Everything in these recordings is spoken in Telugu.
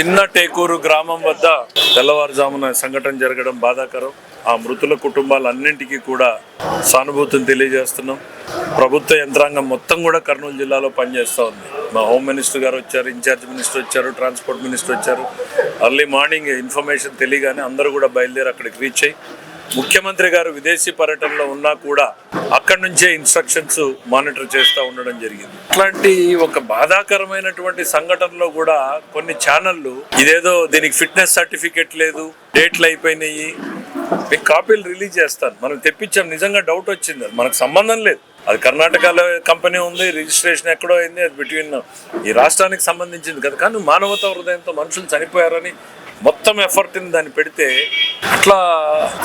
చిన్న టేకూరు గ్రామం వద్ద తెల్లవారుజామున సంఘటన జరగడం బాధాకరం. ఆ మృతుల కుటుంబాలన్నింటికీ కూడా సానుభూతిని తెలియజేస్తున్నాం. ప్రభుత్వ యంత్రాంగం మొత్తం కూడా కర్నూలు జిల్లాలో పనిచేస్తూ ఉంది. మా హోమ్ మినిస్టర్ గారు వచ్చారు ఇన్ఛార్జ్ మినిస్టర్ వచ్చారు ట్రాన్స్పోర్ట్ మినిస్టర్ వచ్చారు. అర్లీ మార్నింగ్ ఇన్ఫర్మేషన్ తెలియగానే అందరూ కూడా బయలుదేరి అక్కడికి రీచ్ అయ్యి ముఖ్యమంత్రి గారు విదేశీ పర్యటనలో ఉన్నా కూడా అక్కడి నుంచే ఇన్స్ట్రక్షన్స్ మానిటర్ చేస్తూ ఉండడం జరిగింది. ఇట్లాంటి ఒక బాధాకరమైనటువంటి సంఘటనలో కూడా కొన్ని ఛానళ్ళు ఇదేదో దీనికి ఫిట్నెస్ సర్టిఫికెట్ లేదు డేట్లు అయిపోయినాయి. మీకు కాపీలు రిలీజ్ చేస్తాను. మనం తెప్పించాం. నిజంగా డౌట్ వచ్చింది. అది మనకు సంబంధం లేదు. అది కర్ణాటకలో కంపెనీ ఉంది రిజిస్ట్రేషన్ ఎక్కడో అయింది అది బిట్వీన్ ఈ రాష్ట్రానికి సంబంధించింది కదా. కానీ మానవతా హృదయంతో మనుషులు చనిపోయారని మొత్తం ఎఫర్ట్ని దాన్ని పెడితే అట్లా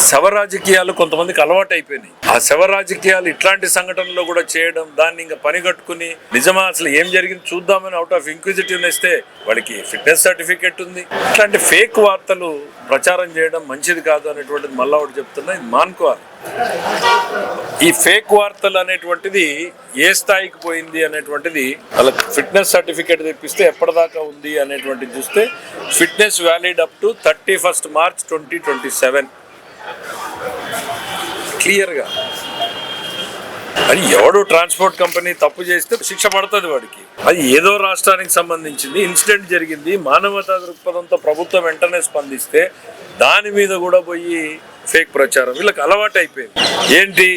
శవ రాజకీయాలు కొంతమందికి అలవాటు అయిపోయినాయి. ఆ శవ రాజకీయాలు ఇట్లాంటి సంఘటనలో కూడా చేయడం దాన్ని ఇంకా పని కట్టుకుని నిజమా అసలు ఏం జరిగింది చూద్దామని అవుట్ ఆఫ్ ఇంక్విజిటివ్నెస్ ఇస్తే వాడికి ఫిట్నెస్ సర్టిఫికేట్ ఉంది. ఇట్లాంటి ఫేక్ వార్తలు ప్రచారం చేయడం మంచిది కాదు అనేటువంటిది మళ్ళా ఒకటి చెప్తున్నా ఇది మానుకోవాలి. ఈ ఫేక్ వార్తలు అనేటువంటిది ఏ స్థాయికి పోయింది అనేటువంటిది వాళ్ళకి ఫిట్నెస్ సర్టిఫికేట్ తెప్పిస్తే ఎప్పటిదాకా ఉంది అనేటువంటిది చూస్తే fitness valid up to thirty first March twenty twenty seven. క్లియర్గా. అది ఎవడు ట్రాన్స్పోర్ట్ కంపెనీ తప్పు చేస్తే శిక్ష పడుతుంది వాడికి. అది ఏదో రాష్ట్రానికి సంబంధించింది ఇన్సిడెంట్ జరిగింది మానవతా దృక్పథంతో ప్రభుత్వం వెంటనే స్పందిస్తే దాని మీద కూడా పోయి ఫేక్ ప్రచారం. వీళ్ళకి అలవాటు అయిపోయింది. ఏంటి?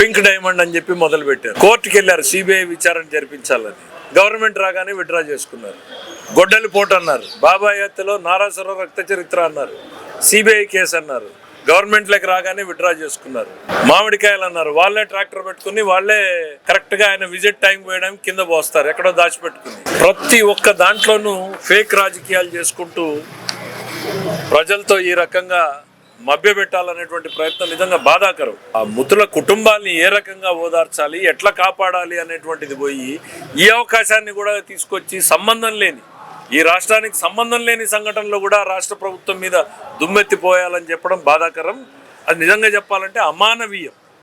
పింక్ డైమండ్ అని చెప్పి మొదలు పెట్టారు కోర్టుకి వెళ్ళారు సిబిఐ విచారణ జరిపించాలని. గవర్నమెంట్ రాగానే విడ్రా చేసుకున్నారు. గొడ్డలి పోటు అన్నారు. బాబాయ్ హత్యలో నారాసుర రక్త చరిత్ర అన్నారు. సిబిఐ కేసు అన్నారు. గవర్నమెంట్లోకి రాగానే విడ్రా చేసుకున్నారు. మామిడికాయలు అన్నారు. వాళ్ళే ట్రాక్టర్ పెట్టుకుని వాళ్ళే కరెక్ట్గా ఆయన విజిట్ టైం పోయడానికి కింద పోస్తారు. ఎక్కడో దాచిపెట్టుకుని. ప్రతి ఒక్క దాంట్లోనూ ఫేక్ రాజకీయాలు చేసుకుంటూ ప్రజలతో ఈ రకంగా మభ్యపెట్టాలనేటువంటి ప్రయత్నం నిజంగా బాధాకరం. ఆ మృతుల కుటుంబాల్ని ఏ రకంగా ఓదార్చాలి ఎట్లా కాపాడాలి అనేటువంటిది పోయి ఈ అవకాశాన్ని కూడా తీసుకొచ్చి సంబంధం లేని ఈ రాష్ట్రానికి సంబంధం లేని సంఘటనలో కూడా రాష్ట్ర ప్రభుత్వం మీద దుమ్మెత్తిపోయాలని చెప్పడం బాధాకరం. అది నిజంగా చెప్పాలంటే అమానవీయం.